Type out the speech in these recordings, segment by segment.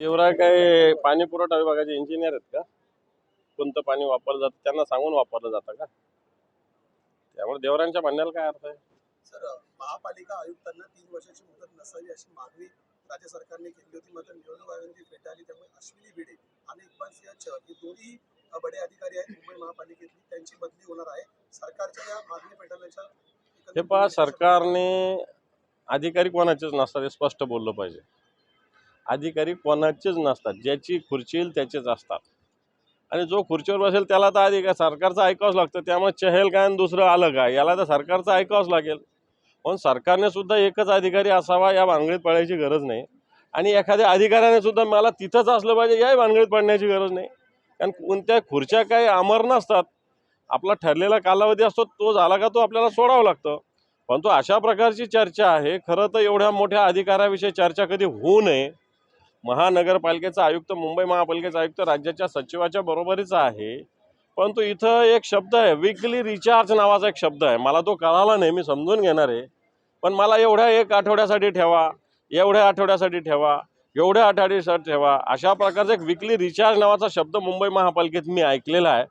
देवराय काय पाणी पुरवठा विभागाचे इंजिनियर आहेत का? कोणतं पाणी वापरलं जातं? त्यांना सांगून वापरलं जातं का? त्यामुळे देवरांच्या म्हणण्याला काय अर्थ आहे? सर महापालिका आयुक्तांना तीन वर्षाची मुदत नसावी अशी मागणी राज्य सरकारने केली होती. मात्र निवडणूक आयोगाने फेटाळली त्यामुळे अश्विनी भिडे आणि इक्बाल सिंह चहल हे दोन्ही बडे अधिकारी आहेत मुंबई महापालिकेतली. त्यांची बदली होणार आहे. सरकारच्या या मागणी फेटाळण्याच्या हे पहा सरकारने अधिकारी कोणाचेच नसतात हे स्पष्ट बोललं पाहिजे. अधिकारी कोणाचेच नसतात. ज्याची खुर्ची येईल त्याचेच असतात. आणि जो खुर्चीवर बसेल त्याला तर अधिकार सरकारचं ऐकावंच लागतं. त्यामुळे चहेल काय आणि दुसरं आलं काय? याला तर सरकारचं ऐकावंच लागेल. पण सरकारने सुद्धा एकच अधिकारी असावा या भानगडीत पडायची गरज नाही. आणि एखाद्या अधिकाऱ्याने सुद्धा मला तिथंच असलं पाहिजे याही भानगडीत पडण्याची गरज नाही. कारण कोणत्या खुर्च्या काही अमर नसतात. आपला ठरलेला कालावधी असतो तो झाला का तो आपल्याला सोडावा पण परंतु अशा प्रकारची चर्चा आहे. खरं तर एवढ्या मोठ्या अधिकाराविषयी चर्चा कधी होऊ नये. महानगरपालिकेचा आयुक्त मुंबई महापालिकेचा आयुक्त राज्याच्या सचिवाच्या बरोबरीचा आहे. परंतु इथं एक शब्द आहे विकली रिचार्ज नावाचा एक शब्द आहे. मला तो कळाला नाही मी समजून घेणार आहे. पण मला एवढ्या एक आठवड्यासाठी ठेवा एवढ्या आठवड्यासाठी ठेवा एवढ्या आठवड्यासाठी ठेवा अशा प्रकारचा एक विकली रिचार्ज नावाचा शब्द मुंबई महापालिकेत मी ऐकलेला आहे.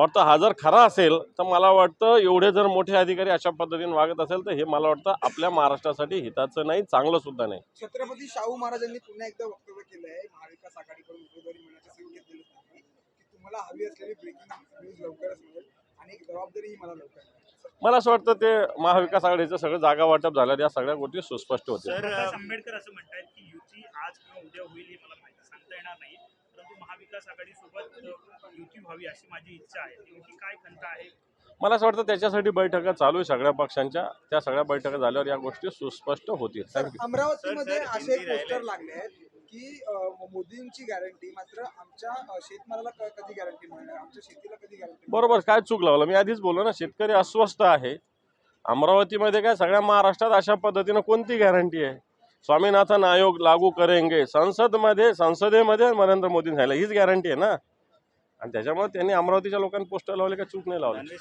वाटतं हा जर खरा असेल तर मला वाटतं एवढे जर मोठे अधिकारी अशा पद्धतीने वागत असेल तर हे मला वाटतं आपल्या महाराष्ट्रासाठी हिताचं नाही चांगलं सुद्धा नाही. छत्रपती शाहू महाराजांनी पुन्हा एकदा वक्तव्य केलं आहे महाविकास आघाडीकडून उमेदवारी मिळण्याचं संकेत तुम्हाला हवी असलेली ब्रेकिंग न्यूज लवकरच मिळेल आणि एक जबाबदारीही मला लवकर मला असं वाटतं ते महाविकास आघाडीचं सगळं जागा वाटप झालं या सगळ्या गोष्टी सुस्पष्ट सर प्रकाश आंबेडकर असं म्हणतात की युती आज किंवा उद्या होईल हे मला माहिती सांगता येणार नाही. परंतु महाविकास आघाडीसोबत युती व्हावी अशी माझी इच्छा आहे. नेमकी काय खंत आहे? मला असं वाटतं त्याच्यासाठी बैठका चालू आहे सगळ्या पक्षांच्या. त्या सगळ्या बैठका झाल्यावर या गोष्टी सुस्पष्ट होतील. अमरावतीमध्ये असे पोस्टर. लागले आहेत. की मोदींची गॅरंटी मात्र आमच्या शेतमालाला क- कधी गॅरंटी मिळणार आमच्या शेतीला कधी गॅरंटी बरोबर काय चूक लावलं? मी आधीच बोललो ना शेतकरी अस्वस्थ आहे. अमरावतीमध्ये काय सगळ्या महाराष्ट्रात अशा पद्धतीनं कोणती गॅरंटी आहे? स्वामीनाथन आयोग लागू करेंगे. संसदमध्ये संसदेमध्ये नरेंद्र मोदींनी सांगितलं हीच गॅरंटी आहे ना. आणि त्याच्यामुळे त्यांनी अमरावतीच्या लोकांनी पोस्टर लावले का चूक नाही लावली?